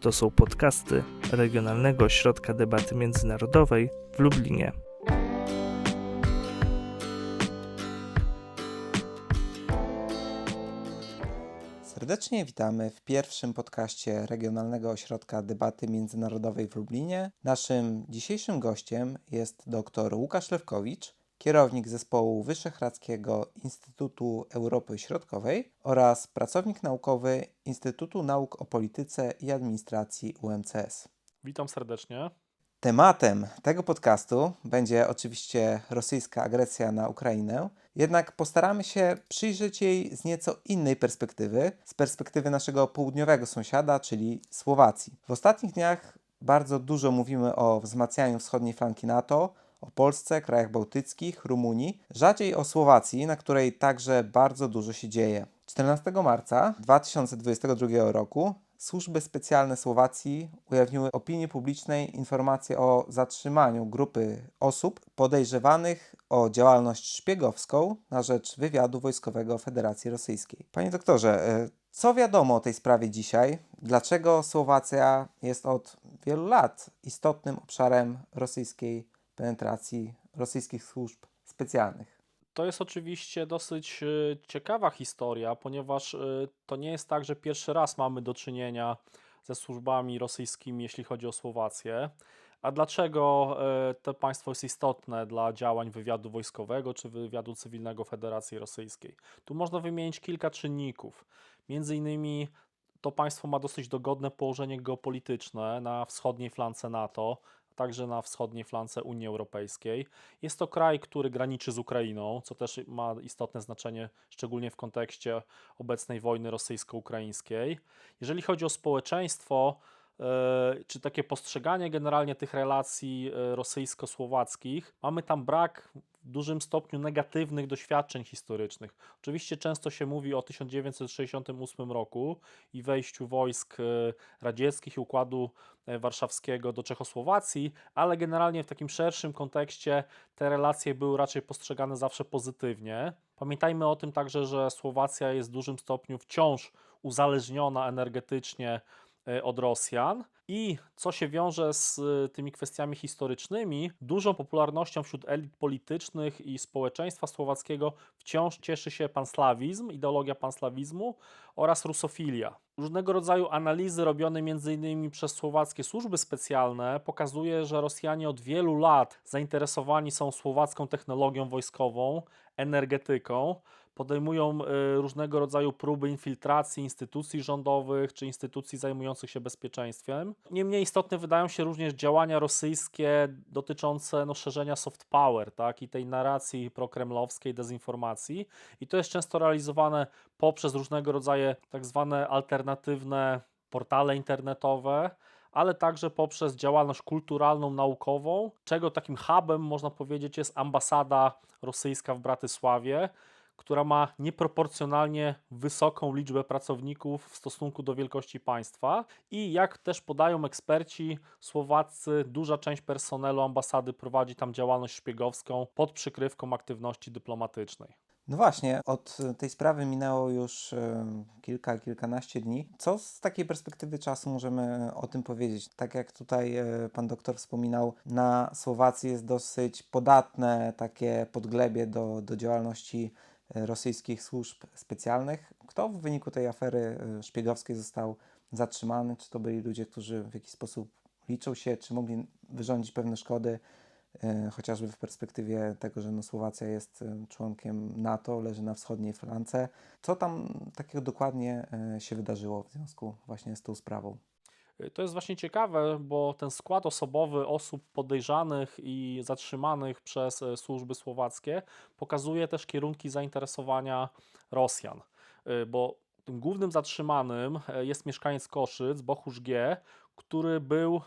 To są podcasty Regionalnego Ośrodka Debaty Międzynarodowej w Lublinie. Serdecznie witamy w pierwszym podcaście Regionalnego Ośrodka Debaty Międzynarodowej w Lublinie. Naszym dzisiejszym gościem jest dr Łukasz Lewkowicz, kierownik zespołu Wyszehradzkiego Instytutu Europy Środkowej oraz pracownik naukowy Instytutu Nauk o Polityce i Administracji UMCS. Witam serdecznie. Tematem tego podcastu będzie oczywiście rosyjska agresja na Ukrainę, jednak postaramy się przyjrzeć jej z nieco innej perspektywy, z perspektywy naszego południowego sąsiada, czyli Słowacji. W ostatnich dniach bardzo dużo mówimy o wzmacnianiu wschodniej flanki NATO, o Polsce, krajach bałtyckich, Rumunii, rzadziej o Słowacji, na której także bardzo dużo się dzieje. 14 marca 2022 roku służby specjalne Słowacji ujawniły opinii publicznej informacje o zatrzymaniu grupy osób podejrzewanych o działalność szpiegowską na rzecz wywiadu wojskowego Federacji Rosyjskiej. Panie doktorze, e, co wiadomo o tej sprawie dzisiaj? Dlaczego Słowacja jest od wielu lat istotnym obszarem rosyjskiej penetracji, rosyjskich służb specjalnych? To jest oczywiście dosyć e, ciekawa historia, ponieważ e, to nie jest tak, że pierwszy raz mamy do czynienia ze służbami rosyjskimi, jeśli chodzi o Słowację. A dlaczego e, to państwo jest istotne dla działań wywiadu wojskowego czy wywiadu cywilnego Federacji Rosyjskiej? Tu można wymienić kilka czynników. Między innymi to państwo ma dosyć dogodne położenie geopolityczne na wschodniej flance NATO, także na wschodniej flance Unii Europejskiej. Jest to kraj, który graniczy z Ukrainą, co też ma istotne znaczenie, szczególnie w kontekście obecnej wojny rosyjsko-ukraińskiej. Jeżeli chodzi o społeczeństwo, e, czy takie postrzeganie generalnie tych relacji e, rosyjsko-słowackich, mamy tam brak dużym stopniu negatywnych doświadczeń historycznych. Oczywiście często się mówi o 1968 roku i wejściu wojsk e, radzieckich i układu e, warszawskiego do Czechosłowacji, ale generalnie w takim szerszym kontekście te relacje były raczej postrzegane zawsze pozytywnie. Pamiętajmy o tym także, że Słowacja jest w dużym stopniu wciąż uzależniona energetycznie od Rosjan. I co się wiąże z y, tymi kwestiami historycznymi, dużą popularnością wśród elit politycznych i społeczeństwa słowackiego wciąż cieszy się panslawizm, ideologia panslawizmu oraz rusofilia. Różnego rodzaju analizy robione m.in. przez słowackie służby specjalne pokazuje, że Rosjanie od wielu lat zainteresowani są słowacką technologią wojskową, energetyką, podejmują y, różnego rodzaju próby infiltracji instytucji rządowych czy instytucji zajmujących się bezpieczeństwem. Niemniej istotne wydają się również działania rosyjskie dotyczące no, szerzenia soft power tak, i tej narracji prokremlowskiej, dezinformacji. I to jest często realizowane poprzez różnego rodzaju tak zwane alternatywne portale internetowe, ale także poprzez działalność kulturalną, naukową, czego takim hubem można powiedzieć jest ambasada rosyjska w Bratysławie, która ma nieproporcjonalnie wysoką liczbę pracowników w stosunku do wielkości państwa i jak też podają eksperci słowaccy, duża część personelu ambasady prowadzi tam działalność szpiegowską pod przykrywką aktywności dyplomatycznej. No właśnie, od tej sprawy minęło już kilka, kilkanaście dni. Co z takiej perspektywy czasu możemy o tym powiedzieć? Tak jak tutaj e, pan doktor wspominał, na Słowacji jest dosyć podatne takie podglebie do, do działalności rosyjskich służb specjalnych. Kto w wyniku tej afery e, szpiegowskiej został zatrzymany? Czy to byli ludzie, którzy w jakiś sposób liczą się, czy mogli wyrządzić pewne szkody, e, chociażby w perspektywie tego, że no Słowacja jest członkiem NATO, leży na wschodniej flance. Co tam takiego dokładnie się wydarzyło w związku właśnie z tą sprawą? To jest właśnie ciekawe, bo ten skład osobowy osób podejrzanych i zatrzymanych przez e, służby słowackie pokazuje też kierunki zainteresowania Rosjan, e, bo tym głównym zatrzymanym e, jest mieszkaniec Koszyc, Bochusz G., który był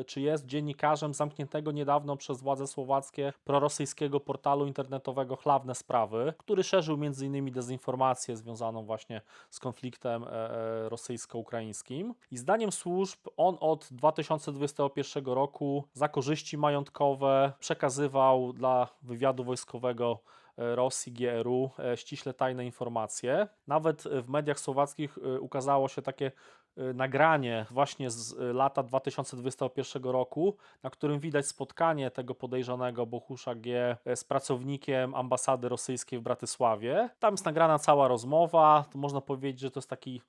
y, czy jest dziennikarzem zamkniętego niedawno przez władze słowackie prorosyjskiego portalu internetowego Chlawne Sprawy, który szerzył m.in. dezinformację związaną właśnie z konfliktem e, e, rosyjsko-ukraińskim. I zdaniem służb on od 2021 roku za korzyści majątkowe przekazywał dla wywiadu wojskowego e, Rosji, GRU, e, ściśle tajne informacje. Nawet w mediach słowackich e, ukazało się takie e, nagranie właśnie z lata 2021 roku, na którym widać spotkanie tego podejrzanego Bohusza G z pracownikiem ambasady rosyjskiej w Bratysławie. Tam jest nagrana cała rozmowa, to można powiedzieć, że to jest taki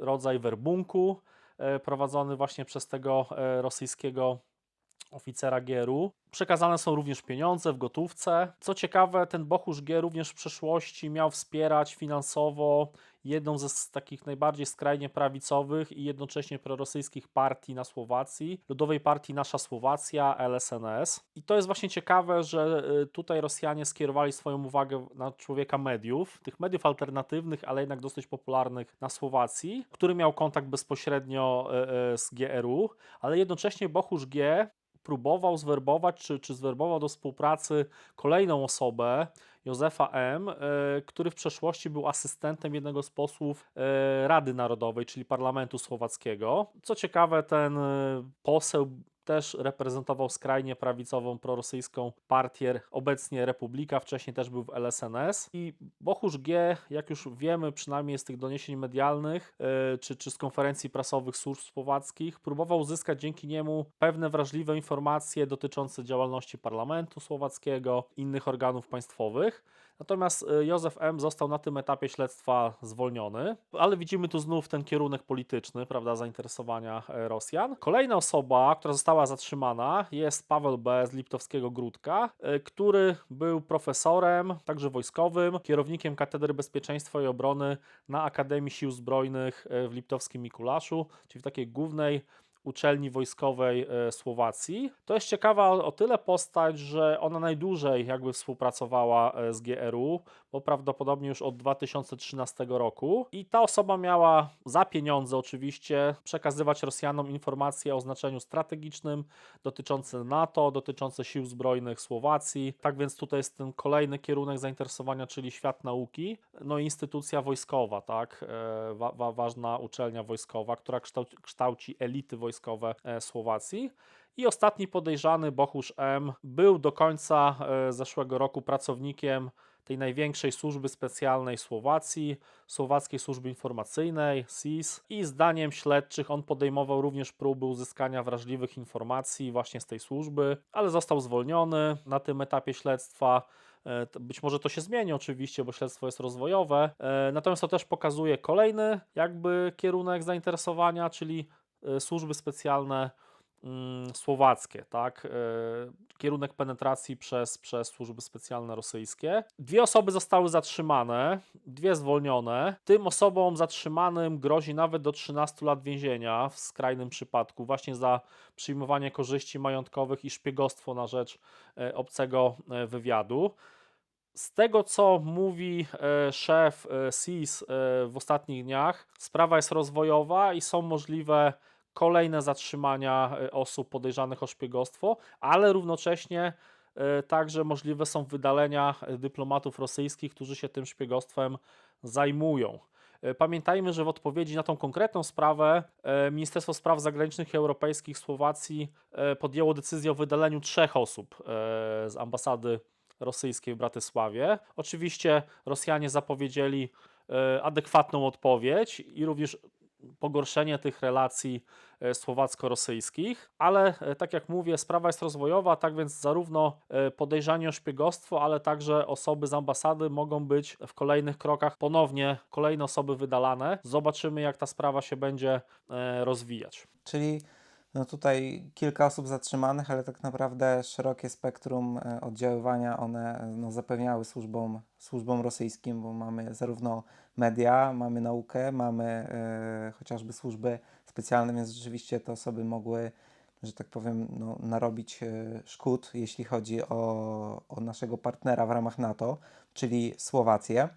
rodzaj werbunku prowadzony właśnie przez tego rosyjskiego oficera GRU. Przekazane są również pieniądze w gotówce. Co ciekawe, ten Bohusz G również w przeszłości miał wspierać finansowo jedną ze takich najbardziej skrajnie prawicowych i jednocześnie prorosyjskich partii na Słowacji, Ludowej Partii Nasza Słowacja, LSNS. I to jest właśnie ciekawe, że y, tutaj Rosjanie skierowali swoją uwagę na człowieka mediów, tych mediów alternatywnych, ale jednak dosyć popularnych na Słowacji, który miał kontakt bezpośrednio y, y, z GRU, ale jednocześnie Bohusz G próbował zwerbować, czy, czy zwerbował do współpracy kolejną osobę, Józefa M., e, który w przeszłości był asystentem jednego z posłów e, Rady Narodowej, czyli Parlamentu Słowackiego. Co ciekawe, ten e, poseł też reprezentował skrajnie prawicową prorosyjską partię, obecnie Republika, wcześniej też był w LSNS. I Bohusz G., jak już wiemy, przynajmniej z tych doniesień medialnych e, czy, czy z konferencji prasowych służb słowackich, próbował uzyskać dzięki niemu pewne wrażliwe informacje dotyczące działalności parlamentu słowackiego, innych organów państwowych. Natomiast e, Józef M. został na tym etapie śledztwa zwolniony, ale widzimy tu znów ten kierunek polityczny, prawda, zainteresowania e, Rosjan. Kolejna osoba, która została zatrzymana, jest Paweł B. z Liptowskiego Gródka, e, który był profesorem, także wojskowym, kierownikiem Katedry Bezpieczeństwa i Obrony na Akademii Sił Zbrojnych e, w Liptowskim Mikulaszu, czyli w takiej głównej uczelni wojskowej e, Słowacji. To jest ciekawa o tyle postać, że ona najdłużej jakby współpracowała e, z GRU, bo prawdopodobnie już od 2013 roku. I ta osoba miała za pieniądze oczywiście przekazywać Rosjanom informacje o znaczeniu strategicznym dotyczące NATO, dotyczące sił zbrojnych Słowacji. Tak więc tutaj jest ten kolejny kierunek zainteresowania, czyli świat nauki, no i instytucja wojskowa, tak, e, wa wa ważna uczelnia wojskowa, która kształci, kształci elity wojskowe e, Słowacji. I ostatni podejrzany, Bohusz M., był do końca e, zeszłego roku pracownikiem tej największej służby specjalnej Słowacji, Słowackiej Służby Informacyjnej, SIS. I zdaniem śledczych on podejmował również próby uzyskania wrażliwych informacji właśnie z tej służby, ale został zwolniony na tym etapie śledztwa. E, Być może to się zmieni oczywiście, bo śledztwo jest rozwojowe. E, Natomiast to też pokazuje kolejny jakby kierunek zainteresowania, czyli e, służby specjalne słowackie, tak? E, Kierunek penetracji przez, przez służby specjalne rosyjskie. Dwie osoby zostały zatrzymane, dwie zwolnione. Tym osobom zatrzymanym grozi nawet do 13 lat więzienia w skrajnym przypadku, właśnie za przyjmowanie korzyści majątkowych i szpiegostwo na rzecz e, obcego e, wywiadu. Z tego, co mówi szef SIS w ostatnich dniach, sprawa jest rozwojowa i są możliwe kolejne zatrzymania e, osób podejrzanych o szpiegostwo, ale równocześnie e, także możliwe są wydalenia e, dyplomatów rosyjskich, którzy się tym szpiegostwem zajmują. Pamiętajmy, że w odpowiedzi na tą konkretną sprawę Ministerstwo Spraw Zagranicznych i Europejskich Słowacji podjęło decyzję o wydaleniu trzech osób z ambasady rosyjskiej w Bratysławie. Oczywiście Rosjanie zapowiedzieli adekwatną odpowiedź i również pogorszenie tych relacji e, słowacko-rosyjskich, ale e, tak jak mówię, sprawa jest rozwojowa, tak więc zarówno e, podejrzani o szpiegostwo, ale także osoby z ambasady mogą być w kolejnych krokach ponownie kolejne osoby wydalane. Zobaczymy, jak ta sprawa się będzie rozwijać. Czyli no tutaj kilka osób zatrzymanych, ale tak naprawdę szerokie spektrum e, oddziaływania one e, no, zapewniały służbom, służbom rosyjskim, bo mamy zarówno media, mamy naukę, mamy e, chociażby służby specjalne, więc rzeczywiście te osoby mogły, że tak powiem, no, narobić szkód, jeśli chodzi o, o naszego partnera w ramach NATO, czyli Słowację.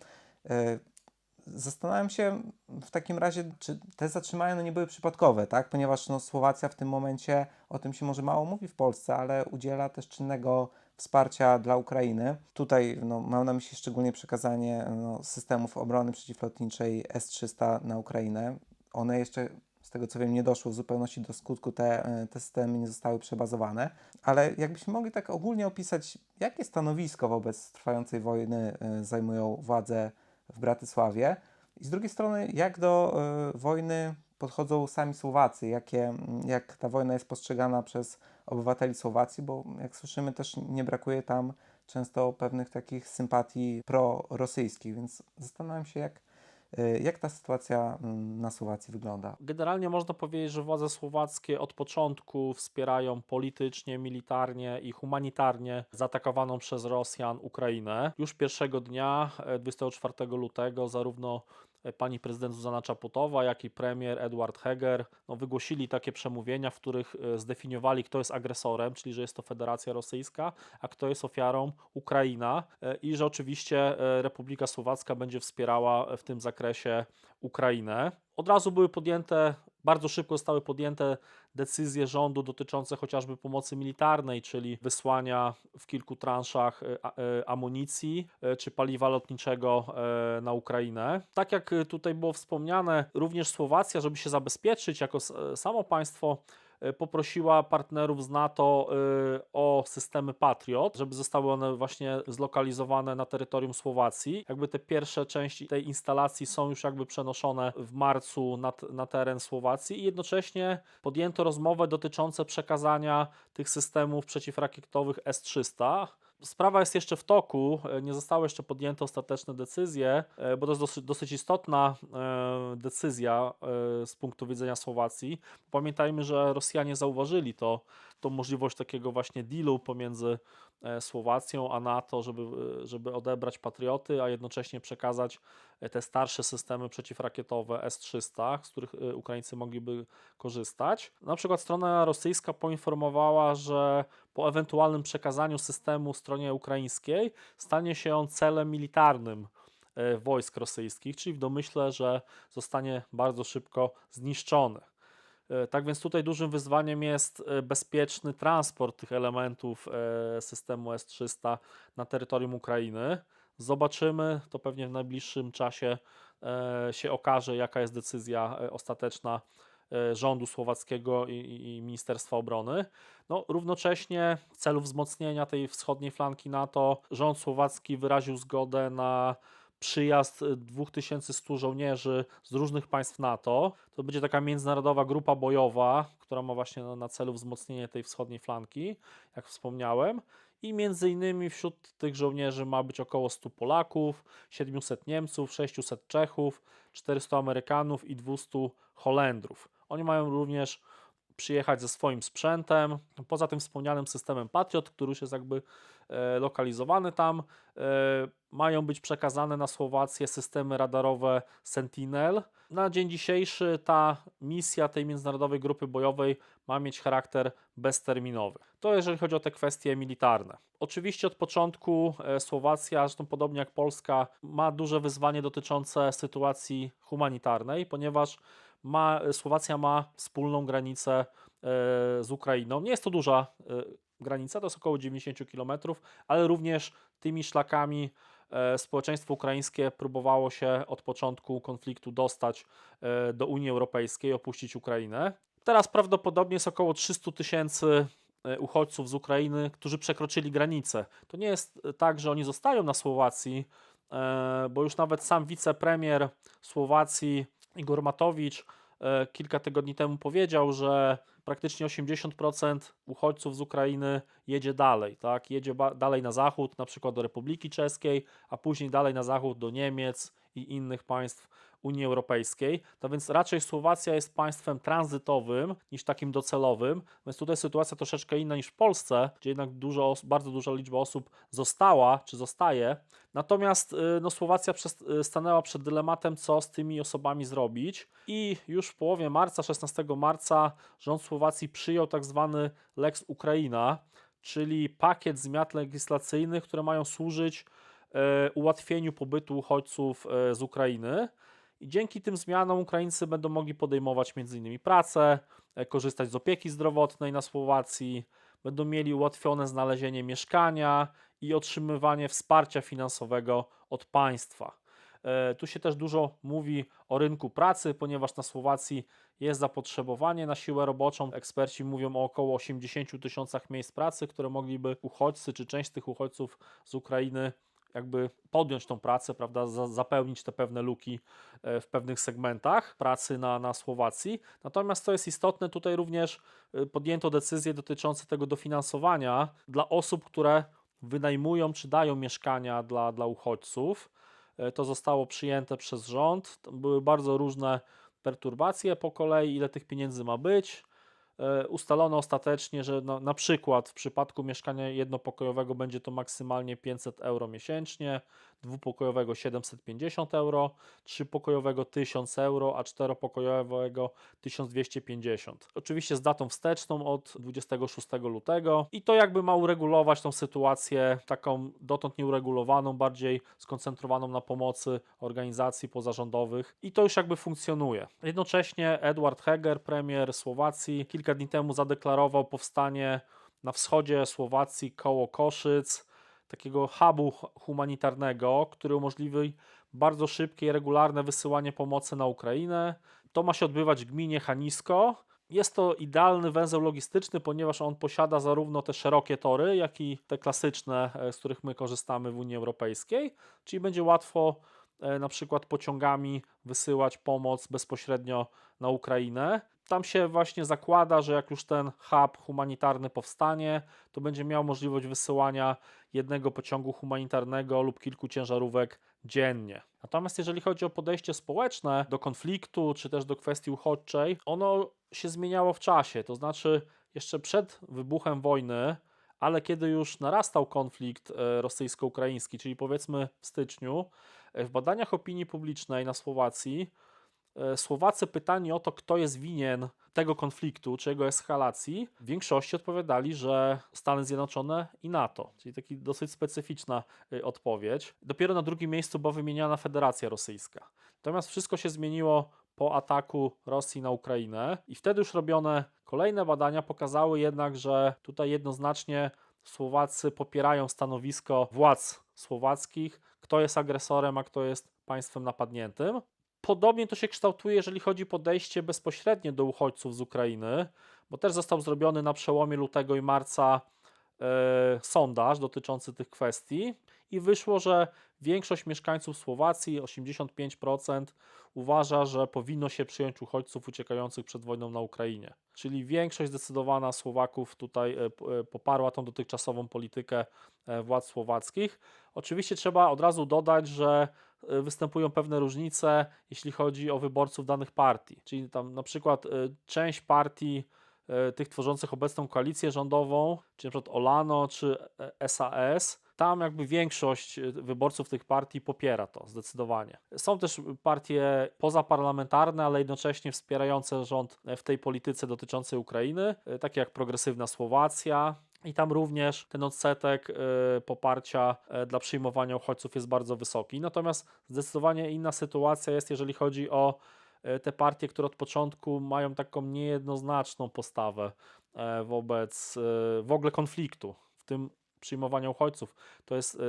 Zastanawiam się w takim razie, czy te zatrzymania no nie były przypadkowe, tak? Ponieważ no, Słowacja w tym momencie, o tym się może mało mówi w Polsce, ale udziela też czynnego wsparcia dla Ukrainy. Tutaj no, mam na myśli szczególnie przekazanie no, systemów obrony przeciwlotniczej S-300 na Ukrainę. One jeszcze z tego co wiem, nie doszło w zupełności do skutku, te, e, te systemy nie zostały przebazowane. Ale jakbyśmy mogli tak ogólnie opisać, jakie stanowisko wobec trwającej wojny e, zajmują władze w Bratysławie. I z drugiej strony, jak do e, wojny podchodzą sami Słowacy, jakie, jak ta wojna jest postrzegana przez obywateli Słowacji, bo jak słyszymy też nie brakuje tam często pewnych takich sympatii prorosyjskich, więc zastanawiam się, jak, y, jak ta sytuacja mm, na Słowacji wygląda. Generalnie można powiedzieć, że władze słowackie od początku wspierają politycznie, militarnie i humanitarnie zaatakowaną przez Rosjan Ukrainę. Już pierwszego dnia, e, 24 lutego, zarówno e, pani prezydent Zuzana Czaputowa, jak i premier Edward Heger no, wygłosili takie przemówienia, w których e, zdefiniowali, kto jest agresorem, czyli że jest to Federacja Rosyjska, a kto jest ofiarą Ukraina e, i że oczywiście e, Republika Słowacka będzie wspierała w tym zakresie Ukrainę. Od razu były podjęte, bardzo szybko zostały podjęte decyzje rządu dotyczące chociażby pomocy militarnej, czyli wysłania w kilku transzach e, e, amunicji e, czy paliwa lotniczego na Ukrainę. Tak jak tutaj było wspomniane, również Słowacja, żeby się zabezpieczyć jako samo państwo, poprosiła partnerów z NATO e, o systemy Patriot, żeby zostały one właśnie zlokalizowane na terytorium Słowacji. Jakby te pierwsze części tej instalacji są już jakby przenoszone w marcu na, na teren Słowacji i jednocześnie podjęto rozmowę dotyczące przekazania tych systemów przeciwrakietowych S-300. Sprawa jest jeszcze w toku, e, nie zostały jeszcze podjęte ostateczne decyzje, e, bo to jest dosyć, dosyć istotna e, decyzja z punktu widzenia Słowacji. Pamiętajmy, że Rosjanie zauważyli to, tą możliwość takiego właśnie dealu pomiędzy Słowacją a NATO, żeby, e, żeby odebrać patrioty, a jednocześnie przekazać e, te starsze systemy przeciwrakietowe S-300, z których e, Ukraińcy mogliby korzystać. Na przykład strona rosyjska poinformowała, że po ewentualnym przekazaniu systemu stronie ukraińskiej stanie się on celem militarnym e, wojsk rosyjskich, czyli w domyśle, że zostanie bardzo szybko zniszczony. E, Tak więc tutaj dużym wyzwaniem jest e, bezpieczny transport tych elementów e, systemu S-300 na terytorium Ukrainy. Zobaczymy, to pewnie w najbliższym czasie się okaże, jaka jest decyzja ostateczna rządu słowackiego i, i Ministerstwa Obrony. No, równocześnie w celu wzmocnienia tej wschodniej flanki NATO rząd słowacki wyraził zgodę na przyjazd y, 2100 żołnierzy z różnych państw NATO. To będzie taka międzynarodowa grupa bojowa, która ma właśnie na- na celu wzmocnienie tej wschodniej flanki, jak wspomniałem. I między innymi wśród tych żołnierzy ma być około 100 Polaków, 700 Niemców, 600 Czechów, 400 Amerykanów i 200 Holendrów. Oni mają również przyjechać ze swoim sprzętem. Poza tym wspomnianym systemem Patriot, który już jest jakby e, lokalizowany tam, e, mają być przekazane na Słowację systemy radarowe Sentinel. Na dzień dzisiejszy ta misja tej międzynarodowej grupy bojowej ma mieć charakter bezterminowy. To jeżeli chodzi o te kwestie militarne. Oczywiście od początku e, Słowacja, zresztą podobnie jak Polska, ma duże wyzwanie dotyczące sytuacji humanitarnej, ponieważ ma, Słowacja ma wspólną granicę e, z Ukrainą. Nie jest to duża e, granica, to jest około 90 km, ale również tymi szlakami e, społeczeństwo ukraińskie próbowało się od początku konfliktu dostać do Unii Europejskiej, opuścić Ukrainę. Teraz prawdopodobnie jest około 300 tysięcy uchodźców z Ukrainy, którzy przekroczyli granicę. To nie jest tak, że oni zostają na Słowacji, bo już nawet sam wicepremier Słowacji Igor Matowicz e, kilka tygodni temu powiedział, że praktycznie 80% uchodźców z Ukrainy jedzie dalej, tak? Jedzie dalej na zachód, na przykład do Republiki Czeskiej, a później dalej na zachód do Niemiec i innych państw Unii Europejskiej. To więc raczej Słowacja jest państwem tranzytowym niż takim docelowym, więc tutaj sytuacja troszeczkę inna niż w Polsce, gdzie jednak dużo, bardzo duża liczba osób została czy zostaje. Natomiast y, no, Słowacja przez, y, stanęła przed dylematem, co z tymi osobami zrobić i już w połowie marca, 16 marca rząd Słowacji przyjął tak zwany Lex Ukraina, czyli pakiet zmian legislacyjnych, które mają służyć e, ułatwieniu pobytu uchodźców z Ukrainy. I dzięki tym zmianom Ukraińcy będą mogli podejmować m.in. pracę, e, korzystać z opieki zdrowotnej na Słowacji, będą mieli ułatwione znalezienie mieszkania i otrzymywanie wsparcia finansowego od państwa. E, Tu się też dużo mówi o rynku pracy, ponieważ na Słowacji jest zapotrzebowanie na siłę roboczą. Eksperci mówią o około 80 tysiącach miejsc pracy, które mogliby uchodźcy czy część tych uchodźców z Ukrainy jakby podjąć tą pracę, prawda, za, zapełnić te pewne luki e, w pewnych segmentach pracy na, na Słowacji. Natomiast co jest istotne, tutaj również e, podjęto decyzje dotyczące tego dofinansowania dla osób, które wynajmują czy dają mieszkania dla, dla uchodźców. E, To zostało przyjęte przez rząd. Były bardzo różne perturbacje po kolei, ile tych pieniędzy ma być. E, Ustalono ostatecznie, że na, na przykład w przypadku mieszkania jednopokojowego będzie to maksymalnie 500 euro miesięcznie, dwupokojowego 750 euro, trzypokojowego 1000 euro, a czteropokojowego 1250. Oczywiście z datą wsteczną od 26 lutego i to jakby ma uregulować tą sytuację taką dotąd nieuregulowaną, bardziej skoncentrowaną na pomocy organizacji pozarządowych i to już jakby funkcjonuje. Jednocześnie Edward Heger, premier Słowacji, kilka dni temu zadeklarował powstanie na wschodzie Słowacji koło Koszyc takiego hubu hu- humanitarnego, który umożliwi bardzo szybkie i regularne wysyłanie pomocy na Ukrainę. To ma się odbywać w gminie Hanisko. Jest to idealny węzeł logistyczny, ponieważ on posiada zarówno te szerokie tory, jak i te klasyczne, e, z których my korzystamy w Unii Europejskiej, czyli będzie łatwo e, na przykład pociągami wysyłać pomoc bezpośrednio na Ukrainę. Tam się właśnie zakłada, że jak już ten hub humanitarny powstanie, to będzie miał możliwość wysyłania jednego pociągu humanitarnego lub kilku ciężarówek dziennie. Natomiast jeżeli chodzi o podejście społeczne do konfliktu, czy też do kwestii uchodźczej, ono się zmieniało w czasie. To znaczy, jeszcze przed wybuchem wojny, ale kiedy już narastał konflikt e, rosyjsko-ukraiński, czyli powiedzmy w styczniu, e, w badaniach opinii publicznej na Słowacji Słowacy pytani o to, kto jest winien tego konfliktu czy jego eskalacji, w większości odpowiadali, że Stany Zjednoczone i NATO, czyli taki dosyć specyficzna y, odpowiedź. Dopiero na drugim miejscu była wymieniana Federacja Rosyjska. Natomiast wszystko się zmieniło po ataku Rosji na Ukrainę i wtedy już robione kolejne badania pokazały jednak, że tutaj jednoznacznie Słowacy popierają stanowisko władz słowackich, kto jest agresorem, a kto jest państwem napadniętym. Podobnie to się kształtuje, jeżeli chodzi o podejście bezpośrednie do uchodźców z Ukrainy, bo też został zrobiony na przełomie lutego i marca e, sondaż dotyczący tych kwestii i wyszło, że większość mieszkańców Słowacji, 85%, uważa, że powinno się przyjąć uchodźców uciekających przed wojną na Ukrainie. Czyli większość zdecydowana Słowaków tutaj e, e, poparła tą dotychczasową politykę władz słowackich. Oczywiście trzeba od razu dodać, że występują pewne różnice, jeśli chodzi o wyborców danych partii. Czyli tam na przykład e, część partii e, tych tworzących obecną koalicję rządową, czy na przykład Olano, czy e, SAS, tam jakby większość e, wyborców tych partii popiera to zdecydowanie. Są też partie pozaparlamentarne, ale jednocześnie wspierające rząd w tej polityce dotyczącej Ukrainy, e, takie jak Progresywna Słowacja, i tam również ten odsetek e, poparcia e, dla przyjmowania uchodźców jest bardzo wysoki. Natomiast zdecydowanie inna sytuacja jest, jeżeli chodzi o e, te partie, które od początku mają taką niejednoznaczną postawę wobec w ogóle konfliktu, w tym przyjmowania uchodźców. To jest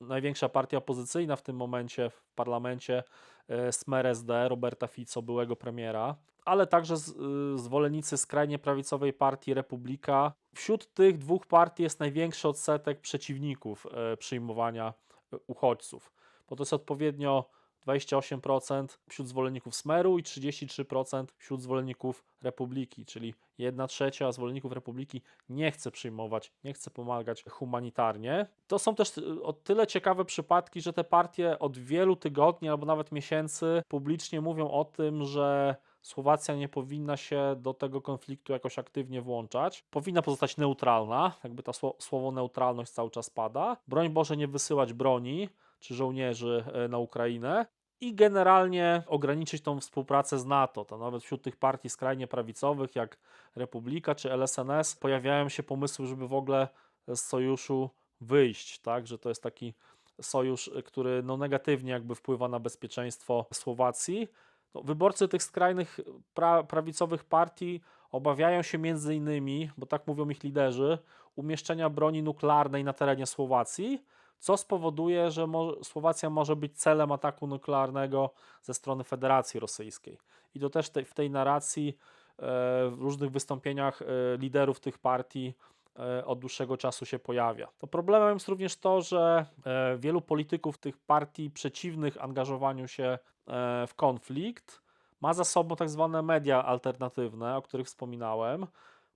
największa partia opozycyjna w tym momencie w parlamencie, e, Smer SD, Roberta Fico, byłego premiera, ale także z, y, zwolennicy skrajnie prawicowej partii Republika. Wśród tych dwóch partii jest największy odsetek przeciwników e, przyjmowania e, uchodźców, bo to jest odpowiednio 28% wśród zwolenników Smeru i 33% wśród zwolenników Republiki, czyli 1 trzecia zwolenników Republiki nie chce przyjmować, nie chce pomagać humanitarnie. To są też y, o tyle ciekawe przypadki, że te partie od wielu tygodni albo nawet miesięcy publicznie mówią o tym, że Słowacja nie powinna się do tego konfliktu jakoś aktywnie włączać. Powinna pozostać neutralna, jakby to sło- słowo neutralność cały czas pada. Broń Boże, nie wysyłać broni czy żołnierzy e, na Ukrainę i generalnie ograniczyć tą współpracę z NATO. To nawet wśród tych partii skrajnie prawicowych, jak Republika czy LSNS, pojawiają się pomysły, żeby w ogóle z sojuszu wyjść, tak, że to jest taki sojusz, y, który no, negatywnie jakby wpływa na bezpieczeństwo Słowacji. No, wyborcy tych skrajnych pra prawicowych partii obawiają się między innymi, bo tak mówią ich liderzy, umieszczenia broni nuklearnej na terenie Słowacji, co spowoduje, że Słowacja może być celem ataku nuklearnego ze strony Federacji Rosyjskiej. i to też te, w tej narracji, e, w różnych wystąpieniach e, liderów tych partii e, od dłuższego czasu się pojawia. To problemem jest również to, że wielu polityków tych partii przeciwnych angażowaniu się w konflikt ma za sobą tak zwane media alternatywne, o których wspominałem.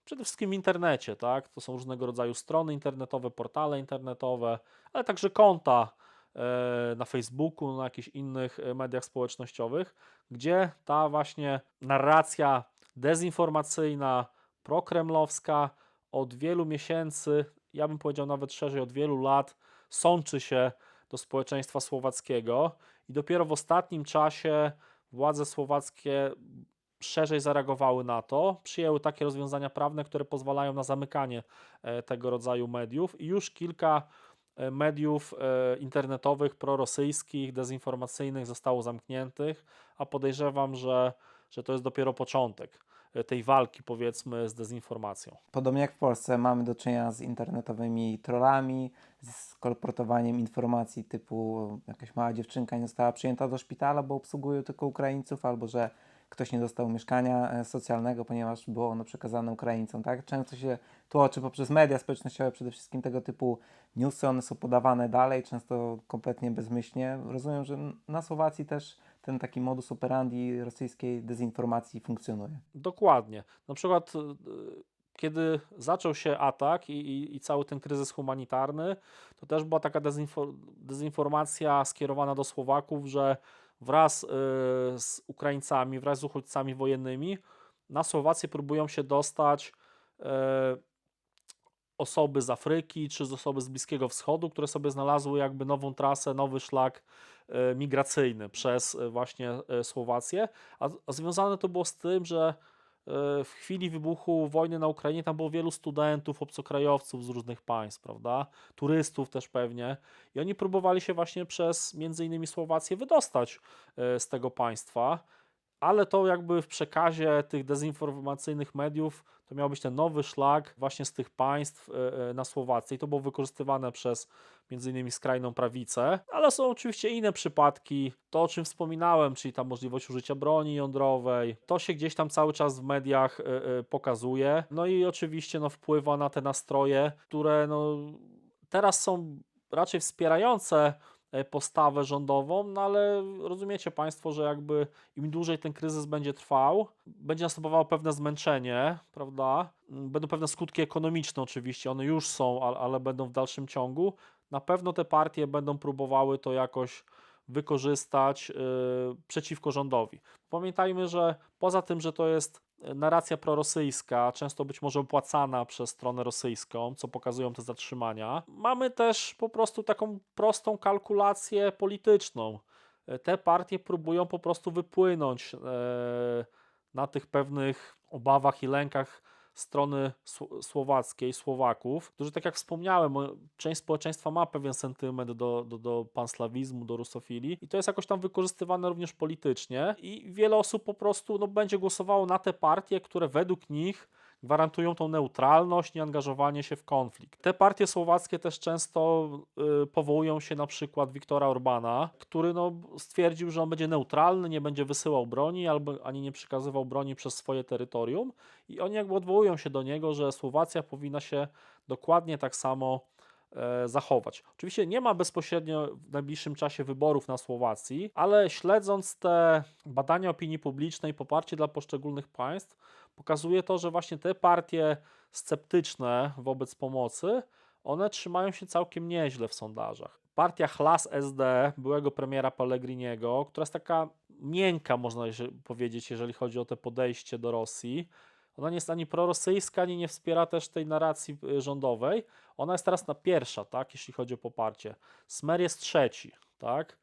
Przede wszystkim w internecie, tak? To są różnego rodzaju strony internetowe, portale internetowe, ale także konta e, na Facebooku, na jakichś innych e, mediach społecznościowych, gdzie ta właśnie narracja dezinformacyjna, prokremlowska od wielu miesięcy, ja bym powiedział nawet szerzej od wielu lat, sączy się do społeczeństwa słowackiego i dopiero w ostatnim czasie władze słowackie szerzej zareagowały na to, przyjęły takie rozwiązania prawne, które pozwalają na zamykanie e, tego rodzaju mediów i już kilka e, mediów e, internetowych prorosyjskich, dezinformacyjnych zostało zamkniętych, a podejrzewam, że, że to jest dopiero początek tej walki, powiedzmy, z dezinformacją. Podobnie jak w Polsce mamy do czynienia z internetowymi trollami, z kolportowaniem informacji typu jakaś mała dziewczynka nie została przyjęta do szpitala, bo obsługują tylko Ukraińców, albo że ktoś nie dostał mieszkania e, socjalnego, ponieważ było ono przekazane Ukraińcom. Tak? Często się tłoczy poprzez media społecznościowe przede wszystkim tego typu newsy, one są podawane dalej, często kompletnie bezmyślnie. Rozumiem, że na Słowacji też ten taki modus operandi rosyjskiej dezinformacji funkcjonuje. Dokładnie. Na przykład, y, kiedy zaczął się atak i, i, i cały ten kryzys humanitarny, to też była taka dezinfo, dezinformacja skierowana do Słowaków, że wraz y, z Ukraińcami, wraz z uchodźcami wojennymi na Słowację próbują się dostać y, osoby z Afryki czy z osoby z Bliskiego Wschodu, które sobie znalazły jakby nową trasę, nowy szlak e, migracyjny przez właśnie Słowację, a, związane to było z tym, że w chwili wybuchu wojny na Ukrainie tam było wielu studentów, obcokrajowców z różnych państw, prawda? Turystów też pewnie. I oni próbowali się właśnie przez między innymi Słowację wydostać e, z tego państwa. Ale to jakby w przekazie tych dezinformacyjnych mediów to miał być ten nowy szlak właśnie z tych państw e, e, na Słowację i to było wykorzystywane przez między innymi skrajną prawicę, ale są oczywiście inne przypadki, to o czym wspominałem, czyli ta możliwość użycia broni jądrowej, to się gdzieś tam cały czas w mediach e, pokazuje, no i oczywiście no, wpływa na te nastroje, które no, teraz są raczej wspierające postawę rządową, no ale rozumiecie Państwo, że jakby im dłużej ten kryzys będzie trwał, będzie następowało pewne zmęczenie, prawda? Mm, Będą pewne skutki ekonomiczne oczywiście, one już są, ale, będą w dalszym ciągu. Na pewno te partie będą próbowały to jakoś wykorzystać yy, przeciwko rządowi. Pamiętajmy, że poza tym, że to jest e, narracja prorosyjska, często być może opłacana przez stronę rosyjską, co pokazują te zatrzymania, mamy też po prostu taką prostą kalkulację polityczną. Te partie próbują po prostu wypłynąć e, na tych pewnych obawach i lękach strony sł- słowackiej, Słowaków, którzy, tak jak wspomniałem, część społeczeństwa ma pewien sentyment do, do, do panslawizmu, do rusofilii i to jest jakoś tam wykorzystywane również politycznie i wiele osób po prostu no, będzie głosowało na te partie, które według nich gwarantują tą neutralność, nieangażowanie się w konflikt. Te partie słowackie też często y, powołują się na przykład Wiktora Orbana, który no, stwierdził, że on będzie neutralny, nie będzie wysyłał broni albo ani nie przekazywał broni przez swoje terytorium i oni jakby odwołują się do niego, że Słowacja powinna się dokładnie tak samo e, zachować. Oczywiście nie ma bezpośrednio w najbliższym czasie wyborów na Słowacji, ale śledząc te badania opinii publicznej, poparcie dla poszczególnych państw, pokazuje to, że właśnie te partie sceptyczne wobec pomocy, one trzymają się całkiem nieźle w sondażach. Partia Hlas SD, byłego premiera Pellegriniego, która jest taka miękka, można powiedzieć, jeżeli chodzi o te podejście do Rosji, ona nie jest ani prorosyjska, ani nie wspiera też tej narracji y, rządowej. Ona jest teraz na pierwsza, tak, jeśli chodzi o poparcie. Smer jest trzeci, tak.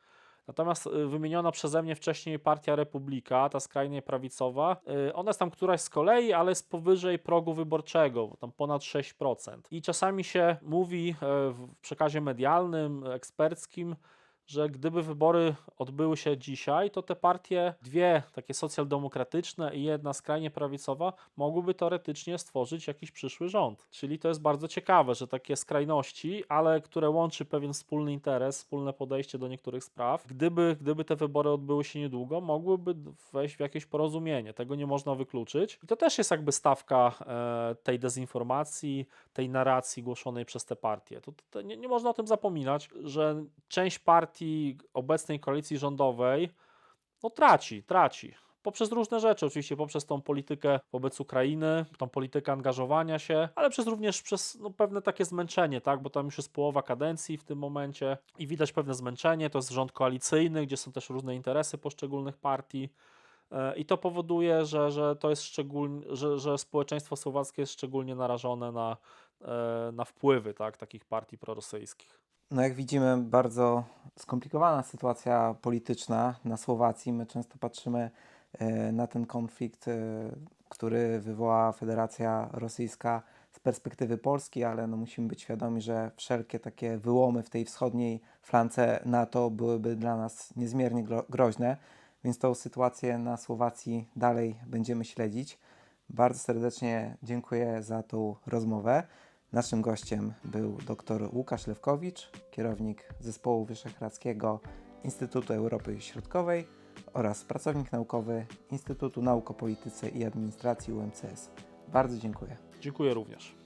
Natomiast y, wymieniona przeze mnie wcześniej partia Republika, ta skrajnie prawicowa, y, ona jest tam któraś z kolei, ale jest powyżej progu wyborczego, bo tam ponad 6%. I czasami się mówi e, w przekazie medialnym, eksperckim, że gdyby wybory odbyły się dzisiaj, to te partie, dwie takie socjaldemokratyczne i jedna skrajnie prawicowa, mogłyby teoretycznie stworzyć jakiś przyszły rząd. Czyli to jest bardzo ciekawe, że takie skrajności, ale które łączy pewien wspólny interes, wspólne podejście do niektórych spraw, gdyby, gdyby te wybory odbyły się niedługo, mogłyby wejść w jakieś porozumienie. Tego nie można wykluczyć. I to też jest jakby stawka e, tej dezinformacji, tej narracji głoszonej przez te partie. To, to nie, nie można o tym zapominać, że część partii obecnej koalicji rządowej no traci, traci. Poprzez różne rzeczy, oczywiście poprzez tą politykę wobec Ukrainy, tą politykę angażowania się, ale przez również przez no, pewne takie zmęczenie, tak? bo tam już jest połowa kadencji w tym momencie i widać pewne zmęczenie. To jest rząd koalicyjny, gdzie są też różne interesy poszczególnych partii. E, I to powoduje, że, że to jest szczególnie, że, że społeczeństwo słowackie jest szczególnie narażone na, e, na wpływy tak, takich partii prorosyjskich. No jak widzimy, bardzo skomplikowana sytuacja polityczna na Słowacji. My często patrzymy e, na ten konflikt, e, który wywołała Federacja Rosyjska z perspektywy Polski, ale no musimy być świadomi, że wszelkie takie wyłomy w tej wschodniej flance NATO byłyby dla nas niezmiernie gro- groźne, więc tą sytuację na Słowacji dalej będziemy śledzić. Bardzo serdecznie dziękuję za tą rozmowę. Naszym gościem był dr Łukasz Lewkowicz, kierownik Zespołu Wyszehradzkiego Instytutu Europy Środkowej oraz pracownik naukowy Instytutu Nauk o Polityce i Administracji UMCS. Bardzo dziękuję. Dziękuję również.